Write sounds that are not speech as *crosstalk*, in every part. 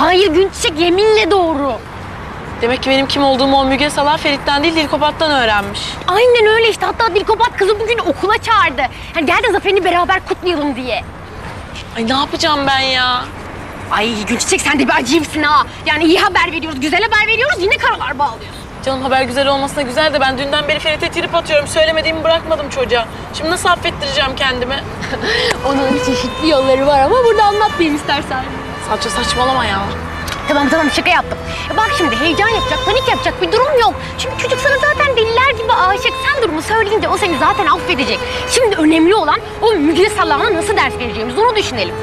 Hayır Günçiçek yeminle doğru. Demek ki benim kim olduğumu o Müge Salar Ferit'ten değil Dilkopat'tan öğrenmiş. Aynen öyle işte. Hatta Dilkopat kızı bugün okula çağırdı. Hani gel de zaferini beraber kutlayalım diye. Ay ne yapacağım ben ya? Ay Gülçiçek sen de bir acayipsin ha. Yani iyi haber veriyoruz, güzel haber veriyoruz yine karalar bağlıyorsun. Canım haber güzel olmasına güzel de ben dünden beri Ferit'e trip atıyorum. Söylemediğimi bırakmadım çocuğa. Şimdi nasıl affettireceğim kendimi? *laughs* Onun çeşitli yolları var ama burada anlatmayayım istersen. Saçma saçmalama ya. Tamam tamam şaka yaptım. E Bak şimdi heyecan yapacak, panik yapacak bir durum yok. Çünkü çocuk sana zaten deliler gibi aşık. Sen durumu söyleyince o seni zaten affedecek. Şimdi önemli olan o Müge Salah'a nasıl ders vereceğimiz onu düşünelim.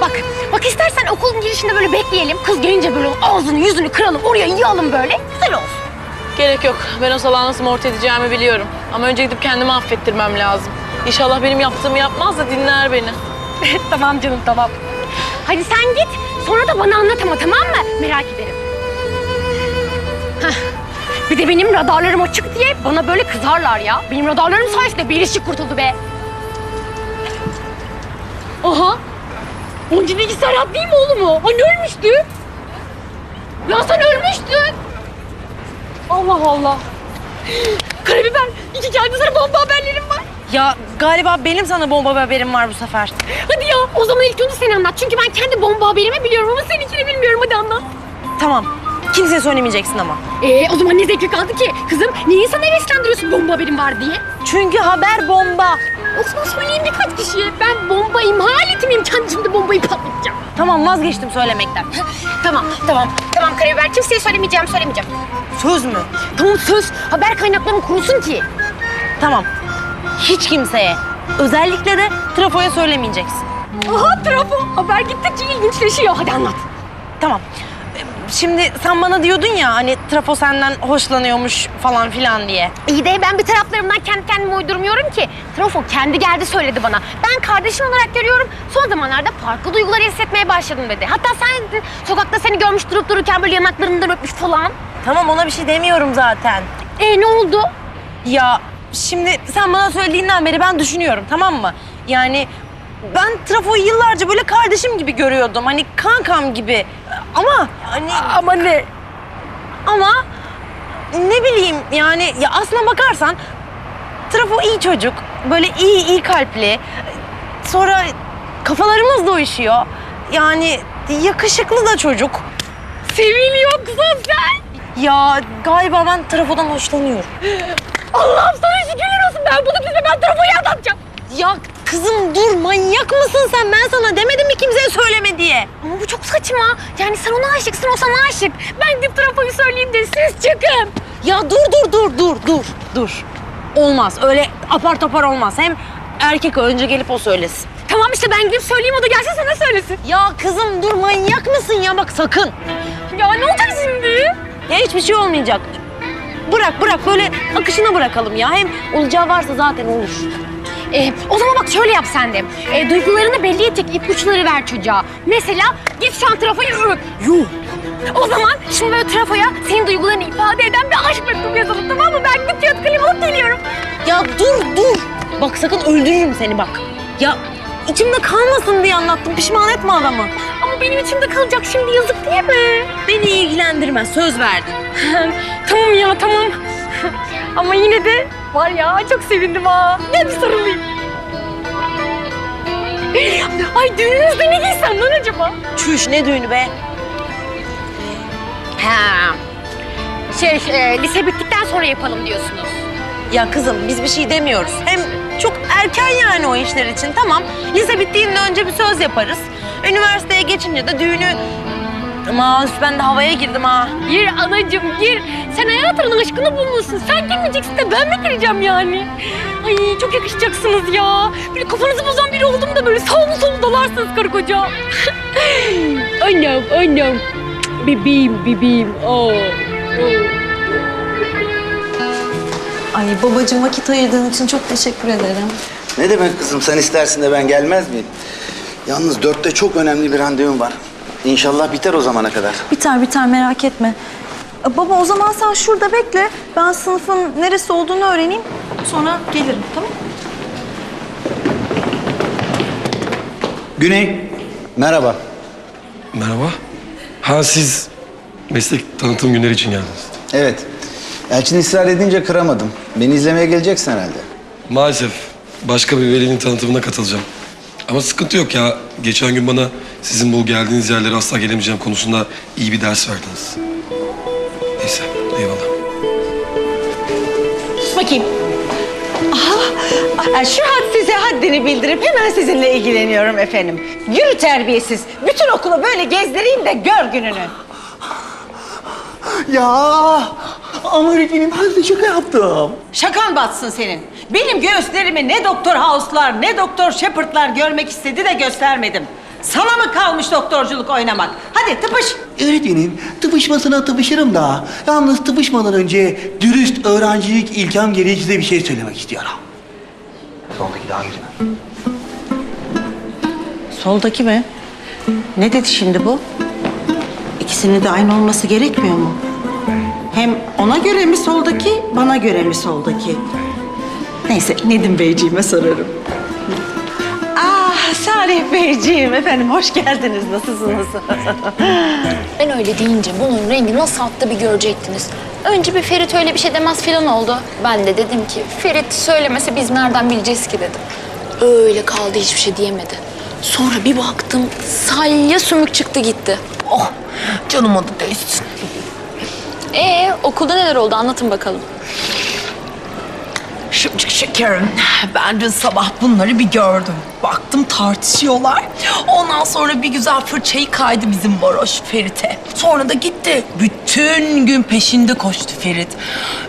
Bak, bak istersen okulun girişinde böyle bekleyelim. Kız gelince böyle ağzını yüzünü kıralım, oraya yığalım böyle. Güzel olsun. Gerek yok. Ben o salağı nasıl mort edeceğimi biliyorum. Ama önce gidip kendimi affettirmem lazım. İnşallah benim yaptığımı yapmaz da dinler beni. *laughs* tamam canım tamam. Hadi sen git, sonra da bana anlat ama tamam mı? Merak ederim. Hah. Bir de benim radarlarım açık diye bana böyle kızarlar ya. Benim radarlarım sayesinde bir ilişki kurtuldu be. Aha. Boncuk'taki Serhat değil mi oğlum o? Hani ölmüştü? Ya sen ölmüştün. Allah Allah. *gasps* Karabiber, iki geldi sana bomba haberlerim var. Ya galiba benim sana bomba haberim var bu sefer. Hadi ya o zaman ilk önce sen anlat. Çünkü ben kendi bomba haberimi biliyorum ama seninkini bilmiyorum. Hadi anlat. Tamam. Kimseye söylemeyeceksin ama. Ee, o zaman ne zevki kaldı ki? Kızım niye sana heveslendiriyorsun bomba haberim var diye? Çünkü haber bomba. O zaman söyleyeyim birkaç kişiye. Ben bomba imha etmeyeyim. Kendi şimdi bombayı patlatacağım. Tamam vazgeçtim söylemekten. tamam, tamam. Tamam Karabiber. Kimseye söylemeyeceğim, söylemeyeceğim. Söz mü? Tamam söz. Haber kaynaklarım kurusun ki. Tamam. Hiç kimseye. Özellikle de trafoya söylemeyeceksin. Aha trafo. Haber gittikçe ilginçleşiyor. Hadi anlat. Tamam. Şimdi sen bana diyordun ya hani trafo senden hoşlanıyormuş falan filan diye. İyi de ben bir taraflarımdan kendi kendime uydurmuyorum ki. Trafo kendi geldi söyledi bana. Ben kardeşim olarak görüyorum. Son zamanlarda farklı duygular hissetmeye başladım dedi. Hatta sen dedin, sokakta seni görmüş durup dururken böyle yanaklarından öpmüş falan. Tamam ona bir şey demiyorum zaten. E ne oldu? Ya şimdi sen bana söylediğinden beri ben düşünüyorum tamam mı? Yani ben trafoyu yıllarca böyle kardeşim gibi görüyordum. Hani kankam gibi. Ama hani Ama ne? ama ne bileyim yani ya aslına bakarsan trafo iyi çocuk. Böyle iyi iyi kalpli. Sonra kafalarımız da uyuşuyor. Yani yakışıklı da çocuk. Seviliyorsun sen. Ya galiba ben trafodan hoşlanıyorum. *laughs* Allah'ım sana şükürler olsun. Ben bunu bize ben trafoyu anlatacağım. Ya kızım dur manyak mısın sen? Ben sana demedim mi kimseye söyleme diye. Ama bu çok saçma. Yani sen ona aşıksın, o sana aşık. Ben gidip trafoyu söyleyeyim de siz çıkın. Ya dur dur dur dur dur dur. Olmaz öyle apar topar olmaz. Hem erkek önce gelip o söylesin. Tamam işte ben gidip söyleyeyim o da gelsin sana söylesin. Ya kızım dur manyak mısın ya bak sakın. Ya ne olacak şimdi? Ya hiçbir şey olmayacak. Bırak bırak böyle akışına bırakalım ya. Hem olacağı varsa zaten olur. Ee, o zaman bak şöyle yap sen de. Ee, duygularını belli edecek ipuçları ver çocuğa. Mesela git şu an trafoya öp. Yuh. O zaman şimdi böyle trafoya senin duygularını ifade eden bir aşk mektubu yazalım tamam mı? Ben gidip alıp geliyorum. Ya dur dur. Bak sakın öldürürüm seni bak. Ya içimde kalmasın diye anlattım. Pişman etme adamı. Ama benim içimde kalacak şimdi yazık değil mi? Beni ilgilendirmez. Söz verdin. *laughs* tamam ya tamam. *laughs* Ama yine de var ya çok sevindim ha. Gel bir sarılayım. *laughs* Ay düğününüzde ne giysem lan acaba? Çüş ne düğünü be. Ha. Şey, e, lise bittikten sonra yapalım diyorsunuz. Ya kızım biz bir şey demiyoruz. Hem çok erken yani o işler için. Tamam lise bittiğinde önce bir söz yaparız. Üniversiteye geçince de düğünü... Aman ben de havaya girdim ha. Gir anacığım gir. Sen hayatının aşkını bulmuşsun. Sen girmeyeceksin de ben mi gireceğim yani? Ay çok yakışacaksınız ya. Böyle kafanızı bozan biri oldum da böyle sağlı solu dalarsınız karı koca. *laughs* annem annem. Bebeğim bebeğim. Oh. Ay babacığım vakit ayırdığın için çok teşekkür ederim. Ne demek kızım sen istersin de ben gelmez miyim? Yalnız dörtte çok önemli bir randevum var. İnşallah biter o zamana kadar. Biter biter merak etme. E, Baba o zaman sen şurada bekle. Ben sınıfın neresi olduğunu öğreneyim. Sonra gelirim tamam mı? Güney. Merhaba. Merhaba. Ha siz meslek tanıtım günleri için geldiniz. Evet. Elçin ısrar edince kıramadım. Beni izlemeye geleceksin herhalde. Maalesef başka bir velinin tanıtımına katılacağım. Ama sıkıntı yok ya. Geçen gün bana sizin bu geldiğiniz yerlere asla gelemeyeceğim konusunda iyi bir ders verdiniz. Neyse, eyvallah. Sus bakayım. Aha, şu had size haddini bildirip hemen sizinle ilgileniyorum efendim. Yürü terbiyesiz. Bütün okulu böyle gezdireyim de gör gününü. Ya ama öğretmenim ben de şaka yaptım. Şakan batsın senin. Benim göğüslerimi ne Doktor House'lar ne Doktor Shepard'lar görmek istedi de göstermedim. Sana mı kalmış doktorculuk oynamak? Hadi tıpış. Öğretmenim tıpışmasına tıpışırım da yalnız tıpışmadan önce dürüst öğrencilik ilkem gereği size bir şey söylemek istiyorum. Soldaki daha güzel. Soldaki mi? Ne dedi şimdi bu? İkisinin de aynı olması gerekmiyor mu? Hem ona göre mi soldaki, bana göre mi soldaki? Neyse Nedim Beyciğime sorarım. Ah Salih Beyciğim efendim hoş geldiniz. Nasılsınız? *laughs* Ben öyle deyince bunun rengi nasıl attı bir görecektiniz. Önce bir Ferit öyle bir şey demez filan oldu. Ben de dedim ki Ferit söylemese biz nereden bileceğiz ki dedim. Öyle kaldı hiçbir şey diyemedi. Sonra bir baktım salya sümük çıktı gitti. oh canım adı değilsin. Ee okulda neler oldu anlatın bakalım. Şıpçık şekerim. Ben dün sabah bunları bir gördüm. Baktım tartışıyorlar. Ondan sonra bir güzel fırçayı kaydı bizim varoş Ferit'e. Sonra da gitti. Bütün gün peşinde koştu Ferit.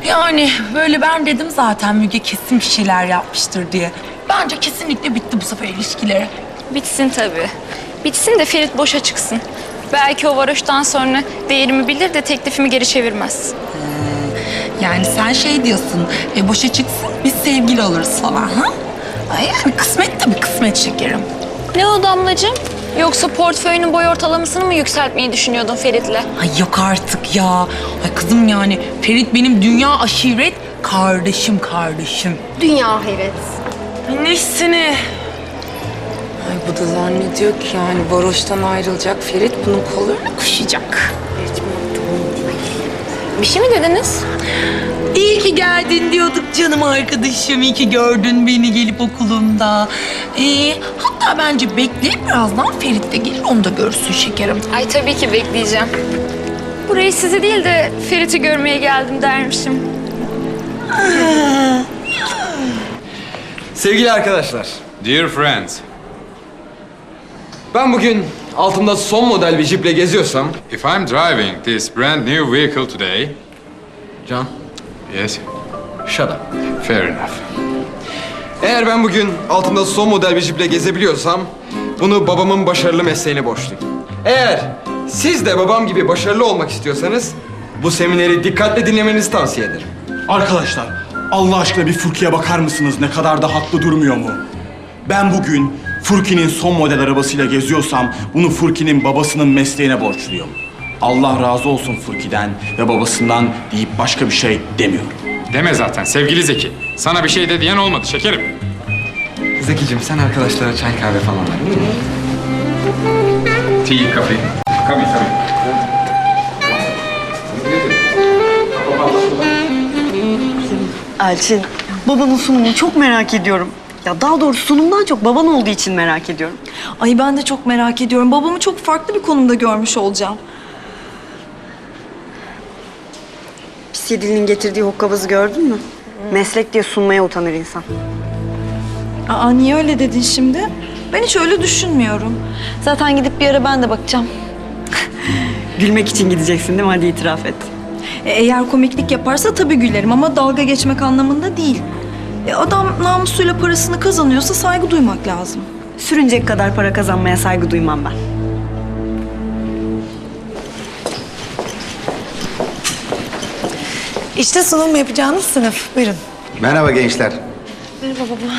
Yani böyle ben dedim zaten Müge kesin bir şeyler yapmıştır diye. Bence kesinlikle bitti bu sefer ilişkileri. Bitsin tabii. Bitsin de Ferit boşa çıksın. Belki o varoştan sonra değerimi bilir de teklifimi geri çevirmez. Yani sen şey diyorsun, e, boşa çıksın biz sevgili oluruz falan ha? Ay, yani kısmet tabii kısmet şekerim. Ne o damlacığım? Yoksa portföyünün boy ortalamasını mı yükseltmeyi düşünüyordun Ferit'le? Ay yok artık ya. Ay kızım yani Ferit benim dünya aşiret kardeşim kardeşim. Dünya hayret. Neyse Ay bu da zannediyor ki yani varoştan ayrılacak Ferit bunun kollarına kuşacak. Bir şey mi dediniz? İyi ki geldin diyorduk canım arkadaşım. İyi ki gördün beni gelip okulumda. Ee, hatta bence bekleyip birazdan Ferit de gelir onu da görsün şekerim. Ay tabii ki bekleyeceğim. Burayı sizi değil de Ferit'i görmeye geldim dermişim. Sevgili arkadaşlar, Dear friends, ben bugün altımda son model bir jiple geziyorsam... if I'm driving this brand new vehicle today, Can, yes, shut up. fair enough. Eğer ben bugün altımda son model bir jiple gezebiliyorsam... ...bunu babamın başarılı mesleğine borçluyum. Eğer siz de babam gibi başarılı olmak istiyorsanız... ...bu semineri dikkatle dinlemenizi tavsiye ederim. Arkadaşlar Allah aşkına bir Furki'ye bakar mısınız? Ne kadar da haklı durmuyor mu? Ben bugün Furki'nin son model arabasıyla geziyorsam bunu Furki'nin babasının mesleğine borçluyum. Allah razı olsun Furki'den ve babasından deyip başka bir şey demiyorum. Deme zaten sevgili Zeki. Sana bir şey de diyen olmadı şekerim. Zekicim sen arkadaşlara çay kahve falan ver. Tea, coffee. Tabii tabii. Elçin, babanın sunumunu çok merak ediyorum. Ya daha doğrusu sunumdan çok baban olduğu için merak ediyorum. Ay ben de çok merak ediyorum. Babamı çok farklı bir konumda görmüş olacağım. Pis yedilinin getirdiği hokkabazı gördün mü? Meslek diye sunmaya utanır insan. Aa niye öyle dedin şimdi? Ben hiç öyle düşünmüyorum. Zaten gidip bir ara ben de bakacağım. *laughs* Gülmek için gideceksin değil mi? Hadi itiraf et. E, eğer komiklik yaparsa tabii gülerim ama dalga geçmek anlamında değil. E, adam namusuyla parasını kazanıyorsa saygı duymak lazım. Sürünecek kadar para kazanmaya saygı duymam ben. İşte sunum yapacağınız sınıf. Buyurun. Merhaba gençler. Merhaba baba.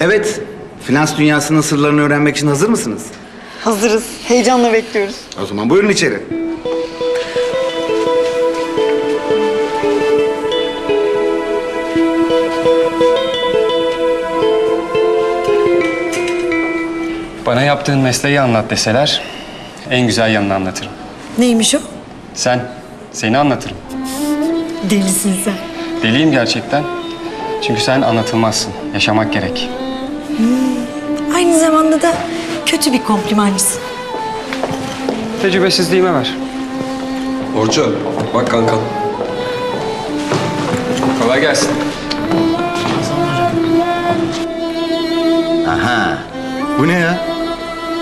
Evet, finans dünyasının sırlarını öğrenmek için hazır mısınız? Hazırız. Heyecanla bekliyoruz. O zaman buyurun içeri. Bana yaptığın mesleği anlat deseler en güzel yanını anlatırım. Neymiş o? Sen, seni anlatırım. Delisin sen. Deliyim gerçekten. Çünkü sen anlatılmazsın. Yaşamak gerek. Aynı zamanda da kötü bir komplimancısın. Tecrübesizliğime ver. Orço, bak kankam. Kolay gelsin. Aha. Bu ne ya?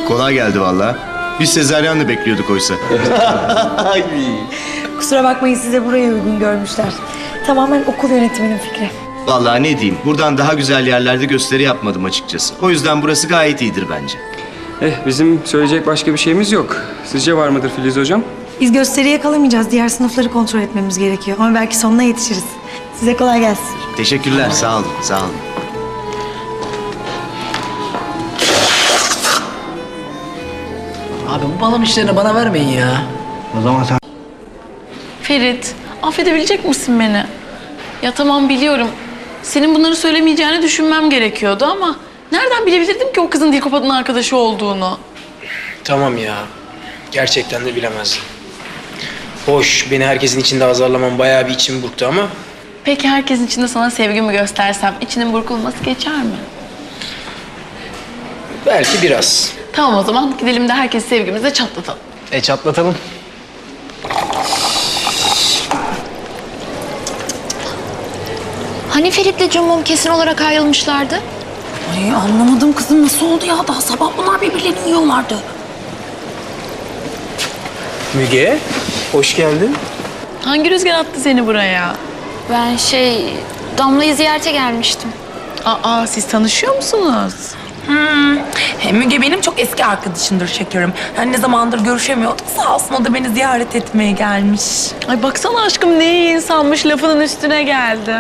Kolay geldi vallahi. Biz sezaryenle bekliyorduk oysa. *laughs* Kusura bakmayın size burayı uygun görmüşler. Tamamen okul yönetiminin fikri. Vallahi ne diyeyim, buradan daha güzel yerlerde gösteri yapmadım açıkçası. O yüzden burası gayet iyidir bence. Eh, bizim söyleyecek başka bir şeyimiz yok. Sizce var mıdır Filiz Hocam? Biz gösteriye kalamayacağız. Diğer sınıfları kontrol etmemiz gerekiyor. Ama belki sonuna yetişiriz. Size kolay gelsin. Teşekkürler, sağ olun, sağ olun. Abi bu balon işlerini bana vermeyin ya. O zaman sen... Ferit, affedebilecek misin beni? Ya tamam biliyorum. Senin bunları söylemeyeceğini düşünmem gerekiyordu ama... Nereden bilebilirdim ki o kızın Dilkopat'ın arkadaşı olduğunu? Tamam ya. Gerçekten de bilemezdim. Hoş, beni herkesin içinde azarlaman bayağı bir içimi burktu ama... Peki herkesin içinde sana sevgimi göstersem içinin burkulması geçer mi? Belki biraz. Tamam o zaman gidelim de herkes sevgimize çatlatalım. E çatlatalım. Hani Ferit'le Cumhum kesin olarak ayrılmışlardı? Ay anlamadım kızım nasıl oldu ya? Daha sabah bunlar birbirlerini yiyorlardı. Müge, hoş geldin. Hangi rüzgar attı seni buraya? Ben şey Damla'yı ziyarete gelmiştim. Aa siz tanışıyor musunuz? Hmm. Hem Müge benim çok eski arkadaşımdır şekerim. Yani ne zamandır görüşemiyorduk. Sağ olsun o da beni ziyaret etmeye gelmiş. Ay baksana aşkım ne iyi insanmış lafının üstüne geldi.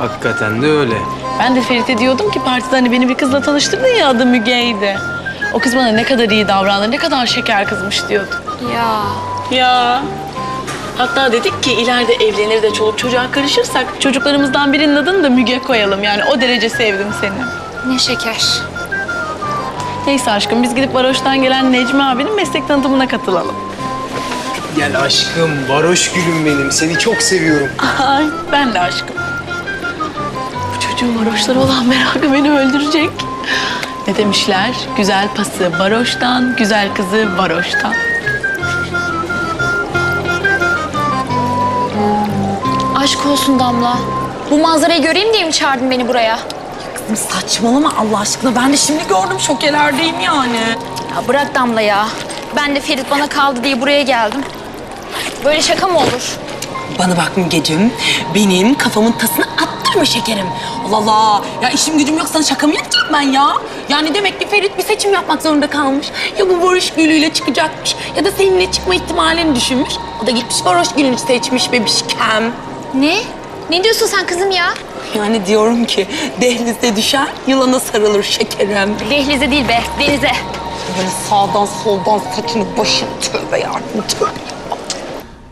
Hakikaten de öyle. Ben de Ferit'e diyordum ki partide hani beni bir kızla tanıştırdın ya adı Müge'ydi. O kız bana ne kadar iyi davrandı, ne kadar şeker kızmış diyordu. Ya Ya. Hatta dedik ki ileride evlenir de çoluk çocuğa karışırsak çocuklarımızdan birinin adını da Müge koyalım. Yani o derece sevdim seni. ne şeker. Neyse aşkım biz gidip Varoş'tan gelen Necmi abinin meslek tanıtımına katılalım. Gel aşkım, varoş gülüm benim. Seni çok seviyorum. Ay ben de aşkım. Bu çocuğun varoşlara olan merakı beni öldürecek. Ne demişler? Güzel pası varoştan, güzel kızı varoştan. Aşk olsun Damla. Bu manzarayı göreyim diye mi çağırdın beni buraya? Kızım saçmalama Allah aşkına. Ben de şimdi gördüm şokelerdeyim yani. Ya bırak Damla ya. Ben de Ferit bana kaldı diye buraya geldim. Böyle şaka mı olur? Bana bak Mügeciğim, benim kafamın tasını attırma şekerim. Allah Allah, ya işim gücüm yok sana şaka mı yapacağım ben ya? Yani demek ki Ferit bir seçim yapmak zorunda kalmış. Ya bu Barış Gülü'yle çıkacakmış ya da seninle çıkma ihtimalini düşünmüş. O da gitmiş Barış Gülü'nü seçmiş bebişkem. Ne? Ne diyorsun sen kızım ya? Yani diyorum ki dehlizde düşen yılana sarılır şekerim. Dehlize değil be, denize. Böyle sağdan soldan saçını başını tövbe yarabbim tövbe.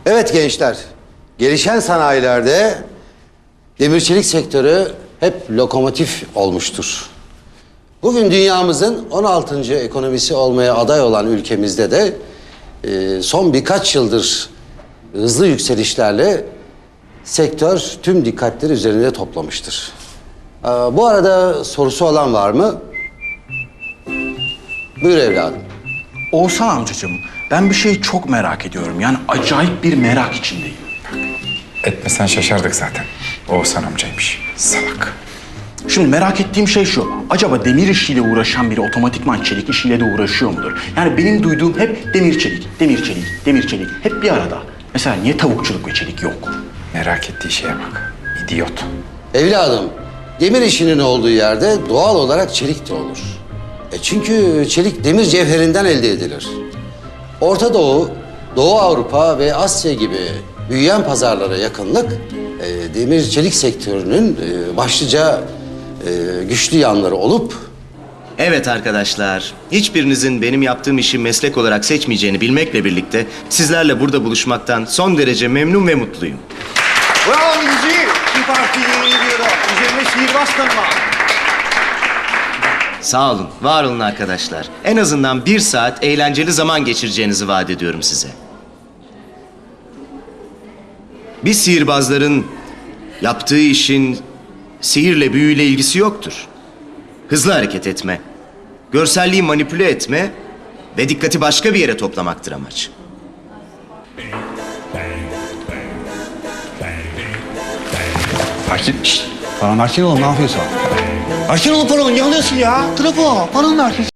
Evet gençler, gelişen sanayilerde demir çelik sektörü hep lokomotif olmuştur. Bugün dünyamızın 16. ekonomisi olmaya aday olan ülkemizde de e, son birkaç yıldır hızlı yükselişlerle sektör tüm dikkatleri üzerinde toplamıştır. Aa, Bu arada sorusu olan var mı? Buyur evladım. Oğuzhan amcacığım, ben bir şeyi çok merak ediyorum. Yani acayip bir merak içindeyim. Etmesen şaşardık zaten. Oğuzhan amcaymış. Salak. Şimdi merak ettiğim şey şu. Acaba demir işiyle uğraşan biri otomatikman çelik işiyle de uğraşıyor mudur? Yani benim duyduğum hep demir çelik, demir çelik, demir çelik. Hep bir arada. Mesela niye tavukçuluk ve çelik yok? Merak ettiği şeye bak. İdiot. Evladım, demir işinin olduğu yerde doğal olarak çelik de olur. E çünkü çelik demir cevherinden elde edilir. Orta Doğu, Doğu Avrupa ve Asya gibi büyüyen pazarlara yakınlık e, demir çelik sektörünün e, başlıca e, güçlü yanları olup Evet arkadaşlar, hiçbirinizin benim yaptığım işi meslek olarak seçmeyeceğini bilmekle birlikte sizlerle burada buluşmaktan son derece memnun ve mutluyum. Bravo İnci. Bir parti diyorum. Üzerine sihirbaz tanıma. Sağ olun, var olun arkadaşlar. En azından bir saat eğlenceli zaman geçireceğinizi vaat ediyorum size. Biz sihirbazların yaptığı işin sihirle büyüyle ilgisi yoktur. Hızlı hareket etme, görselliği manipüle etme ve dikkati başka bir yere toplamaktır amaç. Arkin, şşt. Paran Arkin oğlum ne yapıyorsun? Arkin oğlum paran, ne alıyorsun ya? Trapo, paran Arkin.